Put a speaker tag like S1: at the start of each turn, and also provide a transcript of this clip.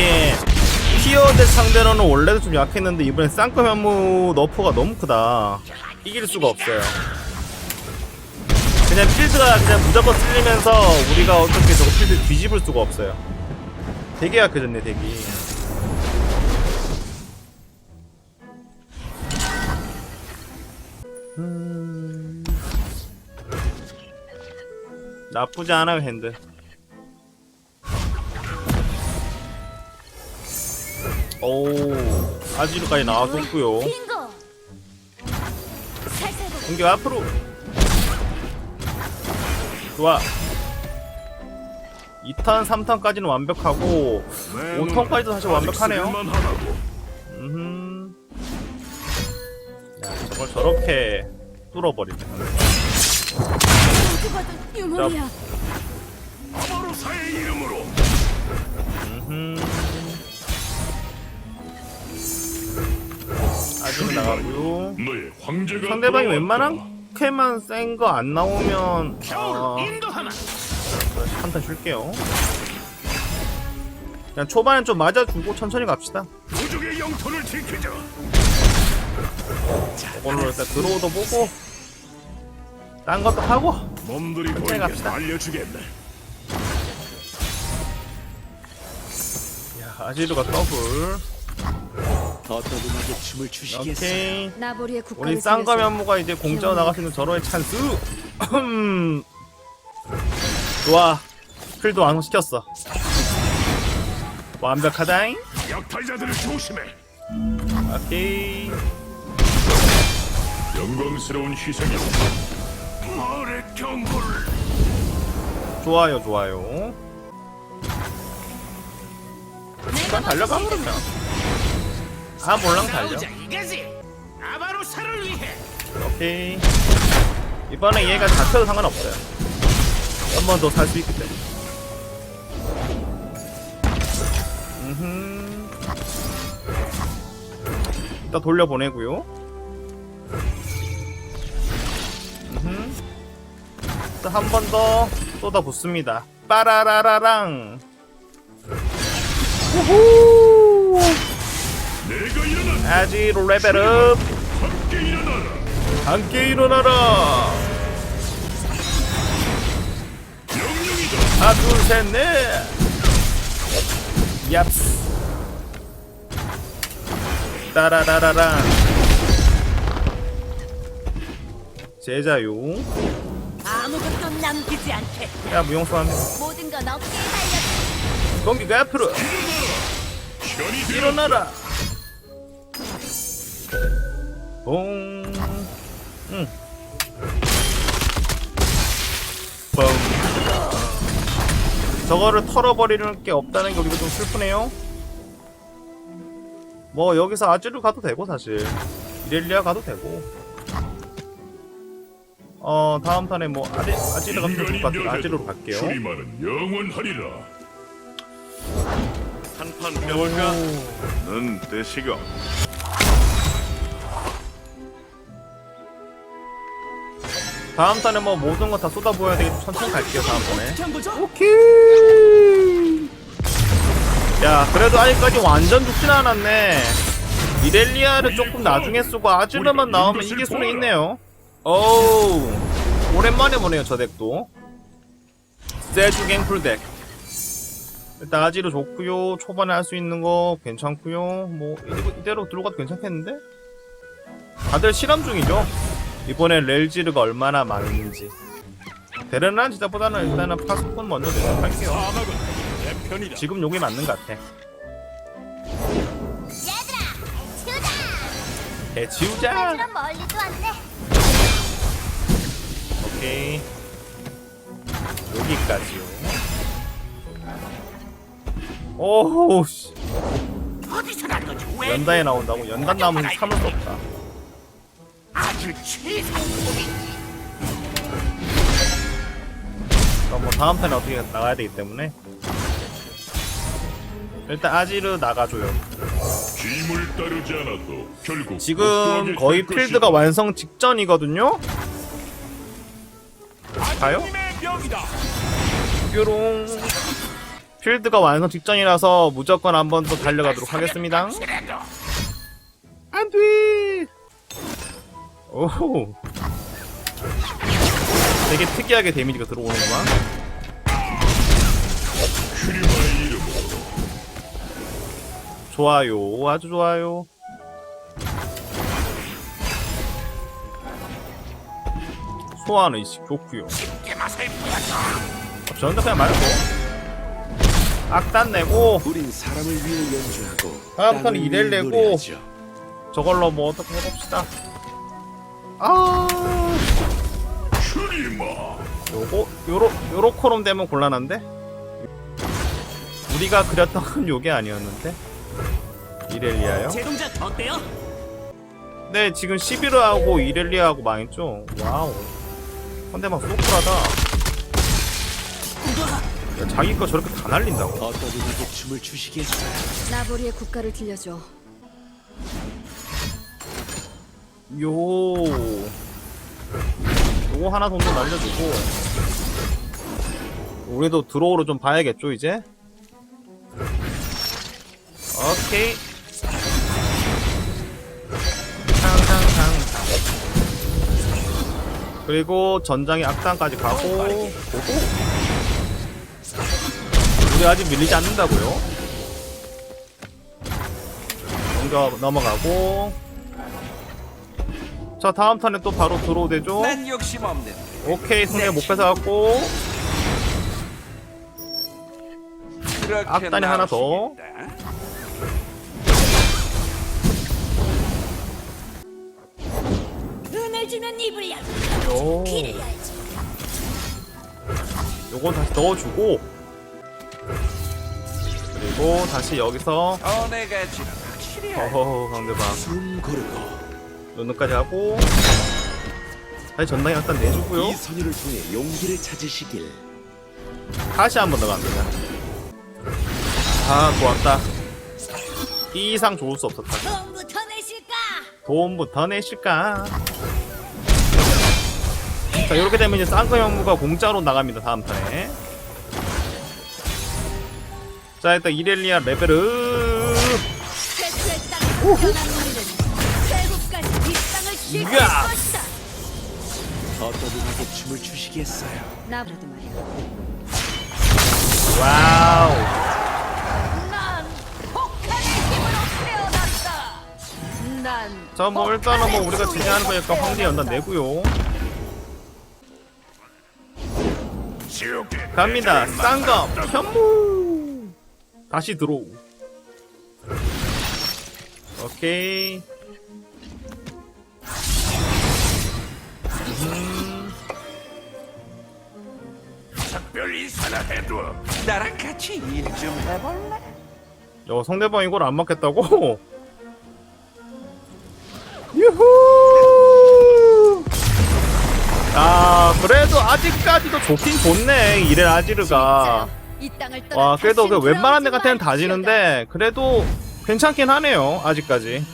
S1: 이게 티어대 상대로는 원래도 좀 약했는데 이번에 쌍꺼 현무 너프가 너무 크다. 이길 수가 없어요. 그냥 필드가 그냥 무조건 쓸리면서 우리가 어떻게 저거 필드 뒤집을 수가 없어요. 되게 약해졌네 되게. 음... 나쁘지 않아요 핸드 오 아지르까지 나와줬고요
S2: 빙고. 살살 보고
S1: 공격 앞으로 좋아 2턴 3턴까지는 완벽하고 5턴까지도 사실 완벽하네요 음. 야 저걸 저렇게 뚫어버리네
S2: 죽어도 유물이야.
S3: 바로 사의 이름으로
S1: 음. 아 가고요
S3: 너의 황제가
S1: 상대방이
S3: 돌아왔다.
S1: 웬만한게만 센 거 안 나오면 어, 한탄 줄게요. 그냥 초반엔 좀 맞아주고 천천히 갑시다.
S3: 부족의 영토를 지키자
S1: 오늘 일단 들어오도 보고 딴 것도 하고
S3: 몸들이
S1: 천천히
S3: 보이게
S1: 갑시다.
S3: 알려주겠네
S1: 야, 아지르가 더블.
S4: 더 떠들나게 춤을 추시겠어.
S1: 오케이.
S2: 나보리의 국가를
S1: 우리 쌍가면무가 이제 공짜로 나갈 수 있는 절호의 찬스. 좋아. 필도 완성시켰어. 완벽하다잉.
S3: 약탈자들을 조심해
S1: 오케이.
S3: 영광스러운 희생이 마을의 경고를
S1: 좋아요, 좋아요. 일단 달려가 그러면. 아, 몰랑 달려.
S5: 이거지. 아바로사를 위해.
S1: 오케이. 이번에 얘가 잡혀도 상관없어요. 한 번 더 살 수 있기 때문에. 음흠. 일단 돌려보내고요. 음흠. 일단 한 번 더 쏟아붓습니다. 빠라라라랑. 우후!
S3: 내가 일어나
S1: 아지로 레벨업!
S3: 함께 일어나라.
S1: 함께 일어나라!
S3: 명령이다
S1: 하나 둘셋넷. 얍스 따라라라라. 제자요.
S2: 아무것도 남기지 않게.
S1: 야 무용수합니다
S2: 모든 건 어깨에 달려.
S1: 공기가 앞으로. 일어나라 봉 응. 뻥 저거를 털어버리는 게 없다는 게 우리가 좀 슬프네요. 뭐 여기서 아지르 가도 되고 사실. 이렐리아 가도 되고. 어 다음 판에 뭐 아지, 아지르 가도 될것 같아요. 아지르로 갈게요.
S3: 영원하리라.
S6: 한판. 뼈가 는 되시고
S1: 다음 탄에 뭐 모든 거 다 쏟아부어야 되겠지. 천천히 갈게요 다음 번에.
S5: 어떻게 한 거죠?
S1: 오케이. 야 그래도 아직까지 완전 죽진 않았네. 이렐리아를 조금 나중에 쓰고 아지르만 나오면 이길 수는 있네요. 어우 오랜만에 보네요 저 덱도. 세주 갱풀 덱. 일단 아지르 좋고요. 초반에 할 수 있는 거 괜찮고요. 뭐 이대로 들어가도 괜찮겠는데? 다들 실험 중이죠 이번에 렐지르가 얼마나 많은지. 베르난 진짜보다는 일단은 파스콘 먼저
S4: 편이다.
S1: 지금 요게 맞는 것 같아.
S2: 멀리도 안 돼.
S1: 오케이. 여기까지요. 오우 연단에 나온다고? 연단 나오면 참을 수 없다
S5: 아주 최상급이
S1: 그럼 뭐 다음 판에 어떻게 나가야 되기 때문에 일단 아지르 나가줘요
S3: 짐을 따르지 않아도 결국
S1: 지금 거의
S3: 될
S1: 필드가
S3: 것이다.
S1: 완성 직전이거든요 가요?
S4: 명이다.
S1: 뾰롱 필드가 완성 직전이라서 무조건 한 번 더 달려가도록 하겠습니다.
S5: 그래도
S1: 안 돼! 오. 되게 특이하게 데미지가 들어오는구만. 좋아요. 아주 좋아요. 소환 의식 좋구요. 전자 그냥 말고. 악단 내고,
S4: 우린 사람을 위해 연주하고
S1: 이래를
S4: 위해
S1: 내고. 저걸로 뭐 어떻게 해봅시다. 아, 요거, 요로, 요로코롬 되면 곤란한데? 우리가 그렸던 건 요게 아니었는데? 이렐리아요?
S5: 제 동작 어때요?
S1: 네, 지금 시비르하고 이렐리아하고 망했죠? 와우. 상대방 소쿨하다. 야, 자기 거 저렇게 다 날린다고?
S4: 춤을?
S7: 나보리의 국가를 들려줘.
S1: 요. 요거 하나 정도 날려주고. 우리도 드로우를 좀 봐야겠죠, 이제? 오케이. 탕탕탕. 그리고 전장의 악당까지 가고, 보고. 우리 아직 밀리지 않는다고요? 먼저 넘어가고. 자 다음 턴에 또 바로 드로우 되죠?
S5: 난 욕심 없는.
S1: 오케이 상대 못 뺏어갖고. 악단이 하나 더.
S2: 은을 주면 입을 열. 열지.
S1: 요건 다시 넣어주고. 그리고 다시 여기서.
S5: 어내가 지는 확실히
S1: 어허 상대방.
S4: 숨 고르고
S1: 눈까지 하고 다시 전당에 일단 내주고요.
S4: 이 선율을 통해 용기를 찾으시길.
S1: 다시 한 번 더 갑니다. 아 좋았다. 이 이상 좋을 수 없었다.
S2: 처음부터 내실까?
S1: 돈부터 내실까? 자, 이렇게 되면 이제 쌍꺼 형무가 공짜로 나갑니다, 다음 턴에. 자, 일단 이렐리아
S2: 땅에서 태 이다.
S4: 어떠분에게 춤을 추시겠어요?
S7: 나보라도 말이야.
S1: 와우.
S2: 난 폭탄의 힘으로 태어났다. 난
S1: 자, 뭐, 일단은 뭐, 우리가 진행하는 거니까 황제 연단 내고요 갑니다. 쌍검. 현무. 다시 들어오. 오케이.
S3: 특별 인사나 해둬
S5: 나랑 같이 일 좀 해볼래?
S1: 야, 상대방 이걸 안 맞겠다고? 유후! 아, 그래도 아직까지도 좋긴 좋네, 이렐 아지르가. 와, 그래도 그 웬만한 데
S2: 돌아오지
S1: 같으면 다
S2: 말지어다.
S1: 지는데, 그래도 괜찮긴 하네요, 아직까지.